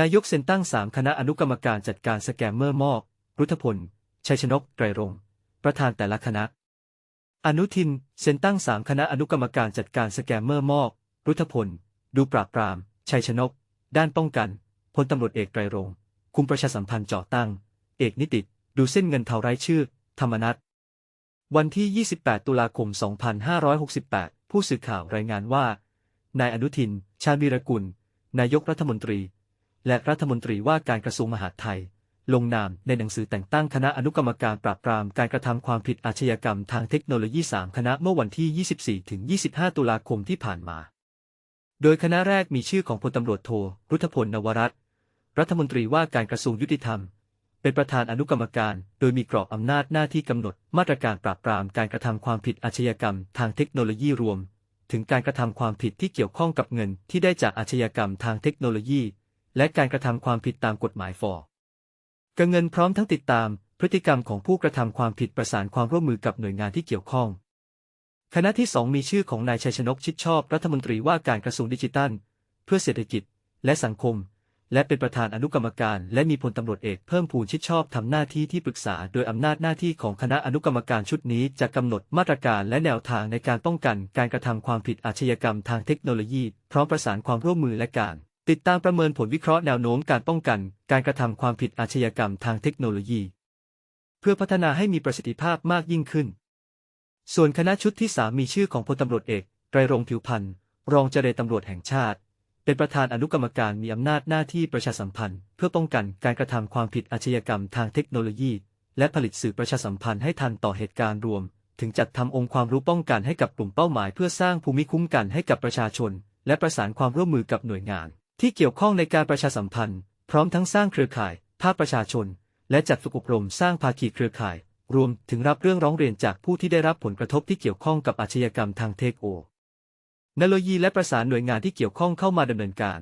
นายกเซ็นตั้งสามคณะอนุกรรมการจัดการสแกมเมอร์มอกรุทธพล ชัยชนกไตรรง ประธานแต่ละคณะ อนุทิน เซ็นตั้งสามคณะอนุกรรมการจัดการสแกมเมอร์มอกรุทธพล ดูปราบปราม ชัยชนก ด้านป้องกัน พลตำรวจเอกไตรรงคุมประชาสัมพันธ์เจาะตั้ง เอกนิติ ดูเส้นเงินเทาไร้ชื่อ ธรรมนัฐวันที่ 28 ตุลาคม 2568 ผู้สื่อข่าวรายงานว่า นายอนุทิน ชาญวีรกุล นายกรัฐมนตรี และรัฐมนตรีว่าการกระทรวงมหาดไทย ลงนามในหนังสือแต่งตั้งคณะอนุกรรมการปราบปรามการกระทำความผิดอาชญากรรมทางเทคโนโลยี 3 คณะเมื่อวันที่ 24ถึง25 ตุลาคมที่ผ่านมา โดยคณะแรกมีชื่อของพลตำรวจโทรุทธพลนวรัตน์รัฐมนตรีว่าการกระทรวงยุติธรรม เป็นประธานอนุกรรมการ โดยมีกรอบอำนาจหน้าที่กำหนดมาตรการปราบปรามการกระทำความผิดอาชญากรรมทางเทคโนโลยีรวม ถึงการกระทำความผิดที่เกี่ยวข้องกับเงินที่ได้จากอาชญากรรมทางเทคโนโลยี และการกระทำความผิดตามกฎหมายฟอกเงินพร้อมทั้งติดตามพฤติกรรมของผู้กระทำความผิดประสานความร่วมมือกับหน่วยงานที่เกี่ยวข้อง คณะที่สองมีชื่อของนายชัยชนกชิดชอบรัฐมนตรีว่าการกระทรวงดิจิทัล เพื่อเศรษฐกิจ และสังคม และเป็นประธานอนุกรรมการ และมีพลตำรวจเอกเพิ่มพูนชิดชอบทำหน้าที่ที่ปรึกษา โดยอำนาจหน้าที่ของคณะอนุกรรมการชุดนี้จะกำหนดมาตรการและแนวทางในการป้องกันการกระทำความผิดอาชญากรรมทางเทคโนโลยี พร้อมประสานความร่วมมือและการ ติดตามประเมินผลวิเคราะห์แนวโน้มการป้องกัน การกระทำความผิดอาชญากรรมทางเทคโนโลยี เพื่อพัฒนาให้มีประสิทธิภาพมากยิ่งขึ้น ส่วนคณะชุดที่ 3 มีชื่อของพลตำรวจเอกไตรรงผิวพันธ์รองเจรตำรวจแห่งชาติ เป็นประธานอนุกรรมการมีอำนาจหน้าที่ประชาสัมพันธ์ เพื่อป้องกันการกระทำความผิดอาชญากรรมทางเทคโนโลยี และผลิตสื่อประชาสัมพันธ์ให้ทันต่อเหตุการณ์รวม ถึงจัดทำองค์ความรู้ป้องกันให้กับกลุ่มเป้าหมาย เพื่อสร้างภูมิคุ้มกันให้กับประชาชน และประสานความร่วมมือกับหน่วยงาน ที่เกี่ยวข้องในการประชาสัมพันธ์ พร้อมทั้งสร้างเครือข่าย ภาคประชาชน และจัดฝึกอบรมสร้างภาคีเครือข่าย รวมถึงรับเรื่องร้องเรียนจากผู้ที่ได้รับผลกระทบที่เกี่ยวข้องกับอาชญากรรมทางเทคโนโลยีและประสานหน่วยงานที่เกี่ยวข้องเข้ามาดำเนินการ